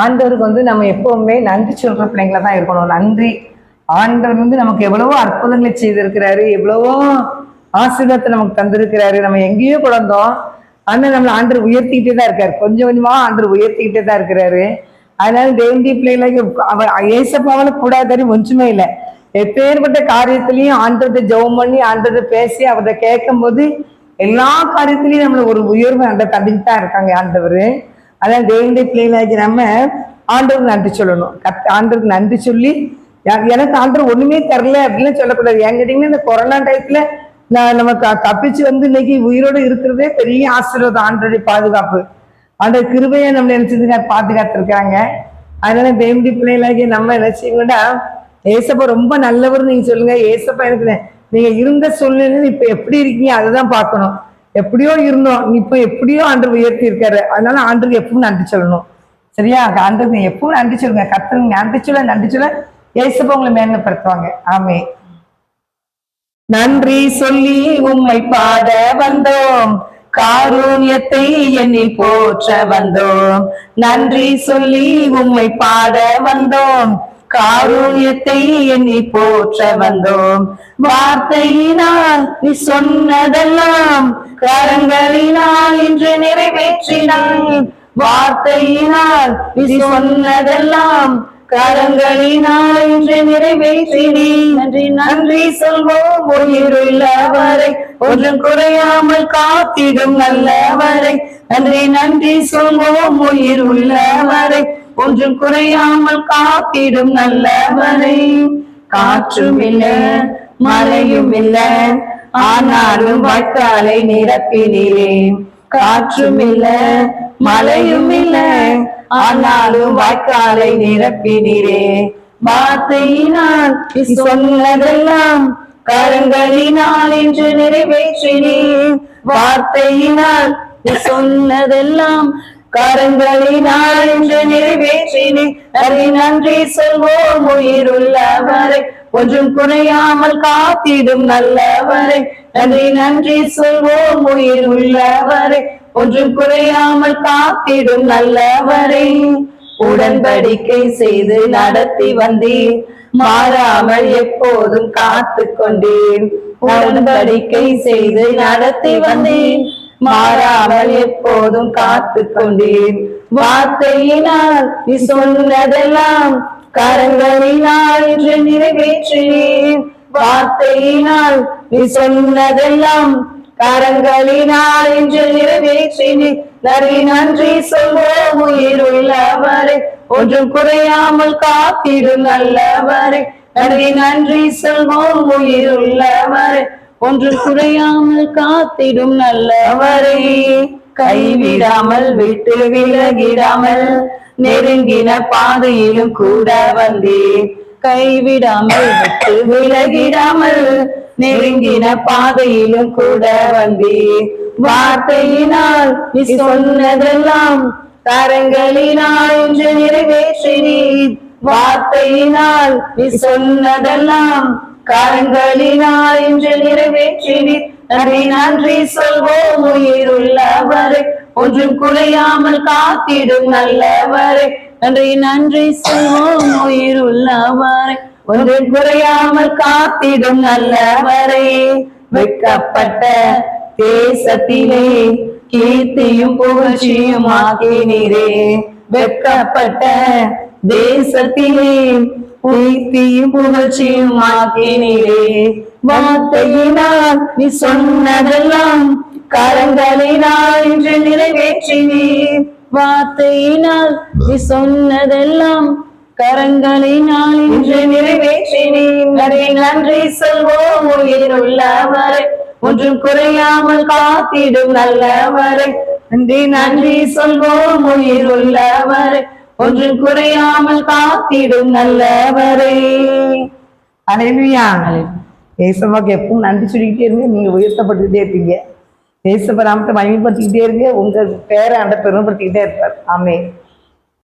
ஆண்டவருக்கு வந்து நம்ம எப்பவுமே நன்றி சொல்ற பிள்ளைங்களா தான் இருக்கணும். நன்றி. ஆண்டவர் வந்து நமக்கு எவ்வளவோ அற்புதங்களை செய்திருக்கிறாரு எவ்வளவோ ஆசீர்வாதத்தை நமக்கு தந்திருக்கிறாரு. நம்ம எங்கேயோ குழந்தோம் ஆனால் நம்மளை ஆண்டவர் உயர்த்திக்கிட்டே தான் இருக்காரு. கொஞ்சம் கொஞ்சமாக ஆண்டவர் உயர்த்திக்கிட்டே தான் இருக்கிறாரு. அதனால தேவண்டி பிள்ளைகளுக்கு அவர் ஏசப்பாவில கூடாதாரி ஒன்றுமே இல்லை. எப்பேற்பட்ட காரியத்திலையும் ஆண்டவர்கிட்ட ஜெபம் பண்ணி ஆண்டவர்கிட்ட பேசி அவர்கிட்ட கேட்கும்போது எல்லா காரியத்திலையும் நம்மளை ஒரு உயர்வு அந்த தந்துட்டு தான் இருக்காங்க ஆண்டவர். அதான் தேவனுடைய பிள்ளைகளாகி நம்ம ஆண்டவருக்கு நன்றி சொல்லணும். கத் ஆண்டவருக்கு நன்றி சொல்லி எனக்கு ஆண்டவர் ஒண்ணுமே தரல அப்படின்னு சொல்லக்கூடாது. ஏன் கேட்டீங்கன்னா இந்த கொரோனா டயத்துல நான் நம்ம த- தப்பிச்சு வந்து இன்னைக்கு உயிரோடு இருக்கிறதே பெரிய ஆசீர்வாதம் ஆண்டோடைய பாதுகாப்பு. ஆண்டவர் கிருபையை நம்ம நினைச்சதுங்க பாதுகாத்திருக்காங்க அதனால தேவனுடைய பிள்ளைகளாகி நம்ம என்ன செய்யணும்னா ஏசப்பா ரொம்ப நல்லவர் நீங்க சொல்லுங்க. ஏசப்பா எனக்கு நீங்க இருந்த சூழ்நிலை இப்ப எப்படி இருக்கீங்க அதுதான் பார்க்கணும். எப்படியோ இருந்தோம். இப்ப எப்படியோ ஆண்டவர் உயர்த்தி இருக்காரு. அதனால ஆண்டருக்கு எப்பவும் நன்றி சொல்லணும். சரியா? ஆண்டருக்கு எப்பவும் நன்றி சொல்லுங்க. கத்தருக்கு நன்றி சொல்ல நன்றி சொல்ல ஏசப்ப உங்களை மேன்மைப்படுத்துவாங்க. ஆமே நன்றி சொல்லி உம்மை பாட வந்தோம். காரூண்யத்தை எண்ணில் போற்ற வந்தோம். நன்றி சொல்லி உம்மை பாட வந்தோம். காரூயத்தை எண்ணி போற்ற வந்தோம். வார்த்தையினால் நீ சொன்னதெல்லாம் கரங்களினால் இன்று நிறைவேற்றினாய். வார்த்தையினால் நீ சொன்னதெல்லாம் கரங்களினால் இன்று நிறைவேற்றினி நன்றி நன்றி சொல்வோம் உயிருள்ளவரை. ஒன்றும் குறையாமல் காத்திடும் நல்லவரை. நன்றி நன்றி சொல்வோம் உயிர் உள்ளவரை ஒன்றும் குறையாமல் காத்திடும் நல்லவரை. காற்றும் இல்ல மழையும் இல்ல ஆனாலும் வாய்க்காலை நிரப்பினீரே. காற்றும் இல்ல மழையும் இல்ல ஆனாலும் வாய்க்காலை நிரப்பினீரே. வார்த்தையினால் நீ சொன்னதெல்லாம் கரங்களினால் என்று நிறைவேற்றினீர். வார்த்தையினால் நீ சொன்னதெல்லாம் கரங்களினால் இன்று நன்றி நன்றி சொல்வோம் உயிருள்ளவரை. ஒன்றும் குறையாமல் காத்திடும் நல்லவரை. நன்றி நன்றி சொல்வோம் உயிர் உள்ளவரை ஒன்றும் குறையாமல் காத்திடும் நல்லவரை. உடன்படிக்கை செய்து நடத்தி வந்தீர். மாறாமல் எப்போதும் காத்து கொண்டேன் உடன்படிக்கை செய்து நடத்தி வந்தேன் மாறாமல் எப்போதும் காத்து கொண்டீர். வார்த்தையினால் நீ சொன்னதெல்லாம் கரங்களினால் இன்று நிறைவேற்றினீர். வார்த்தையினால் நீ சொன்னதெல்லாம் கரங்களினால் இன்று நிறைவேற்றினீர். நன்றி நன்றி சொல்வோம் உயிர் உள்ளவரை. ஒன்றும் குறையாமல் காத்திடும் நல்லவரை. நன்றி நன்றி சொல்வோம் உயிர் உள்ளவரை. ஒன்றும் குறையாமல் காத்திடும் நல்லவரை. கைவிடாமல் விட்டு விலகிடாமல் நெருங்கின பாதையிலும் கூட வந்தேன் கைவிடாமல் விட்டு விலகிடாமல் நெருங்கின பாதையிலும் கூட வந்தீர். வார்த்தையினால் நீ சொன்னதெல்லாம் கரங்களினால் இன்று நிறைவேற்றினீர். வார்த்தையினால் நீ சொன்னதெல்லாம் காரங்களினால் இன்று நிறைவேற்றினீர். நன்றி நன்றி சொல்வோம் உயிர் உள்ளவரை ஒன்றும் குறையாமல் காத்திடும் நல்லவரை. நன்றி நன்றி சொல்வோம் உயிர் உள்ளவரை ஒன்றும் குறையாமல் காத்திடும் நல்லவரே. வெட்கப்பட்ட தேசத்திலே கீர்த்தியும் புகழ்ச்சியும் ஆக்கினீரே. வெட்கப்பட்ட தேசத்திலே உயிர்த்தியும் புகழ்ச்சியும் ஆக்கினிலே வார்த்தையினால் நீ சொன்னதெல்லாம் கரங்களினால் இன்று நிறைவேற்றினீர். வார்த்தையினால் நீ சொன்னதெல்லாம் கரங்களினால் இன்று நிறைவேற்றினீர். நன்றி சொல்வோம் உயிர் உள்ளவரை. ஒன்றும் குறையாமல் காத்திடும் நல்லவரை. நன்றி நன்றி சொல்வோம் உயிர் உள்ளவரை. ஒன்றும் குறையாமல் காத்திடும் நல்லவரை. அலையா ஏசப்பாக்கு எப்பவும் நன்றி சொல்லிக்கிட்டே இருங்க. நீங்க உயர்த்தப்பட்டுக்கிட்டே இருப்பீங்க. ஏசப்ப நாமத்தை மகிமைப்படுத்திக்கிட்டே இருங்க. உங்க பேரை அந்த பெருமைப்படுத்திக்கிட்டே இருப்பார். ஆமே